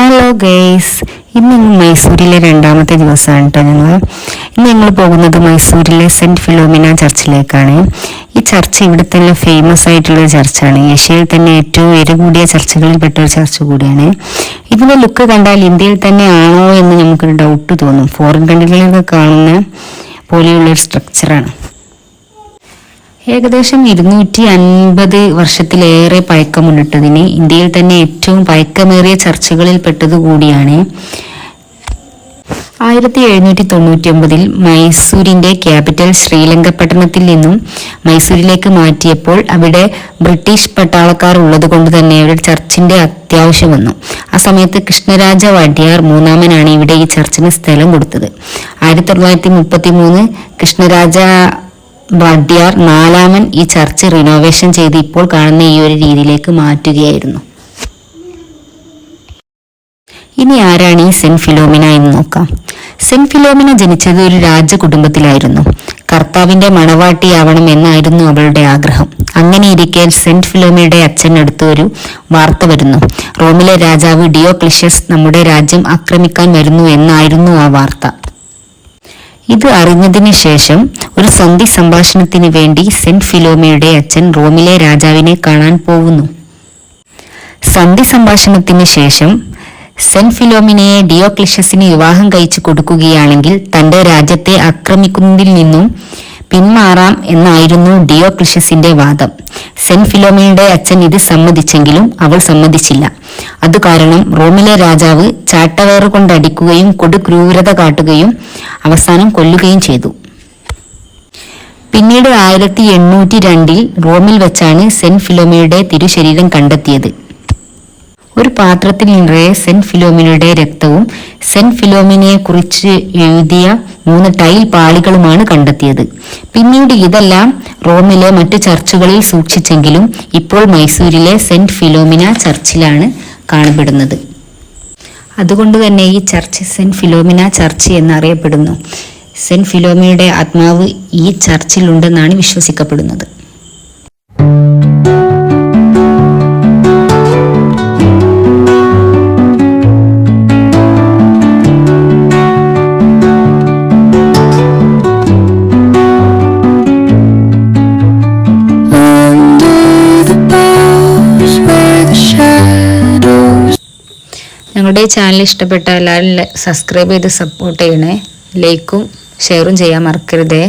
Hello guys ഇന്ന് ഞങ്ങൾ മൈസൂരിലെ രണ്ടാമത്തെ ദിവസമാണ് കേട്ടോ ഞങ്ങൾ. ഇന്ന് ഞങ്ങൾ പോകുന്നത് മൈസൂരിലെ സെന്റ് ഫിലോമിന ചർച്ചിലേക്കാണ്. ഈ ചർച്ച് ഇവിടെ തന്നെ ഫേമസ് ആയിട്ടുള്ള ചർച്ചാണ്. ഏഷ്യയിൽ തന്നെ ഏറ്റവും ഉയരം കൂടിയ ചർച്ചകളിൽപ്പെട്ട ഒരു ചർച്ച് കൂടിയാണ്. ഇതിന്റെ ലുക്ക് കണ്ടാൽ ഇന്ത്യയിൽ തന്നെ ആണോ എന്ന് നമുക്കൊരു ഡൗട്ട് തോന്നും. ഫോറിൻ കൺട്രികളിലൊക്കെ കാണുന്ന പോലെയുള്ളൊരു സ്ട്രക്ചറാണ് ഏകദേശം ഇരുന്നൂറ്റി അൻപത് വർഷത്തിലേറെ പഴക്കമുണ്ടിട്ടതിന് ഇന്ത്യയിൽ തന്നെ ഏറ്റവും പഴക്കമേറിയ ചർച്ചകളിൽ പെട്ടതുകൂടിയാണ് ആയിരത്തി എഴുന്നൂറ്റി തൊണ്ണൂറ്റി ഒമ്പതിൽ മൈസൂരിന്റെ ക്യാപിറ്റൽ ശ്രീലങ്കപട്ടണത്തിൽ നിന്നും മൈസൂരിലേക്ക് മാറ്റിയപ്പോൾ അവിടെ ബ്രിട്ടീഷ് പട്ടാളക്കാർ ഉള്ളത് കൊണ്ട് തന്നെ അവിടെ ചർച്ചിന്റെ അത്യാവശ്യം വന്നു. ആ സമയത്ത് കൃഷ്ണരാജ വാട്ടിയാർ മൂന്നാമനാണ് ഇവിടെ ഈ ചർച്ചിന് സ്ഥലം കൊടുത്തത്. ആയിരത്തി തൊള്ളായിരത്തി മുപ്പത്തി മൂന്ന് കൃഷ്ണരാജ വഡ്യാർ നാലാമൻ ഈ ചർച്ച് റിനോവേഷൻ ചെയ്ത് ഇപ്പോൾ കാണുന്ന ഈ ഒരു രീതിയിലേക്ക് മാറ്റുകയായിരുന്നു. ഇനി ആരാണ് ഈ സെന്റ് ഫിലോമിന എന്ന് നോക്കാം. സെന്റ് ഫിലോമിന ജനിച്ചത് ഒരു രാജകുടുംബത്തിലായിരുന്നു. കർത്താവിന്റെ മണവാട്ടിയാവണം എന്നായിരുന്നു അവളുടെ ആഗ്രഹം. അങ്ങനെ ഇരിക്കെ സെന്റ് ഫിലോമിയുടെ അച്ഛനടുത്ത് ഒരു വാർത്ത വരുന്നു. റോമിലെ രാജാവ് ഡിയോ ക്ലിഷ്യസ് നമ്മുടെ രാജ്യം ആക്രമിക്കാൻ വരുന്നു എന്നായിരുന്നു ആ വാർത്ത. ഇത് അറിഞ്ഞതിന് ശേഷം ഒരു സന്ധി സംഭാഷണത്തിന് വേണ്ടി സെന്റ് ഫിലോമയുടെ അച്ഛൻ റോമിലെ രാജാവിനെ കാണാൻ പോകുന്നു. സന്ധി സംഭാഷണത്തിന് ശേഷം സെന്റ് ഫിലോമിനയെ ഡിയോക്ലിഷ്യസിന് വിവാഹം കഴിച്ചു കൊടുക്കുകയാണെങ്കിൽ തന്റെ രാജ്യത്തെ ആക്രമിക്കുന്നതിൽ നിന്നും പിന്മാറാം എന്നായിരുന്നു ഡിയോ ക്രിഷ്യസിന്റെ വാദം. സെന്റ് ഫിലോമയുടെ അച്ഛൻ ഇത് സമ്മതിച്ചെങ്കിലും അവൾ സമ്മതിച്ചില്ല. അത് കാരണം റോമിലെ രാജാവ് ചാട്ടവേറ് കൊണ്ടടിക്കുകയും കൊടുക്രൂരത കാട്ടുകയും അവസാനം കൊല്ലുകയും ചെയ്തു. പിന്നീട് ആയിരത്തി എണ്ണൂറ്റി രണ്ടിൽ റോമിൽ വെച്ചാണ് സെന്റ് ഫിലോമിയുടെ തിരുശരീരം കണ്ടെത്തിയത്. ഒരു പാത്രത്തിൽ നിറയെ സെന്റ് ഫിലോമിനയുടെ രക്തവും സെന്റ് ഫിലോമിനയെ കുറിച്ച് എഴുതിയ മൂന്ന് ടൈൽ പാളികളുമാണ് കണ്ടെത്തിയത്. പിന്നീട് ഇതെല്ലാം റോമിലെ മറ്റു ചർച്ചുകളിൽ സൂക്ഷിച്ചെങ്കിലും ഇപ്പോൾ മൈസൂരിലെ സെന്റ് ഫിലോമിന ചർച്ചിലാണ് കാണപ്പെടുന്നത്. അതുകൊണ്ട് തന്നെ ഈ ചർച്ച് സെന്റ് ഫിലോമിന ചർച്ച് എന്നറിയപ്പെടുന്നു. സെന്റ് ഫിലോമിനയുടെ ആത്മാവ് ഈ ചർച്ചിലുണ്ടെന്നാണ് വിശ്വസിക്കപ്പെടുന്നത്. ഞങ്ങളുടെ ചാനൽ ഇഷ്ടപ്പെട്ട എല്ലാവരും സബ്സ്ക്രൈബ് ചെയ്ത് സപ്പോർട്ട് ചെയ്യണേ. ലൈക്കും ഷെയറും ചെയ്യാൻ മറക്കരുതേ.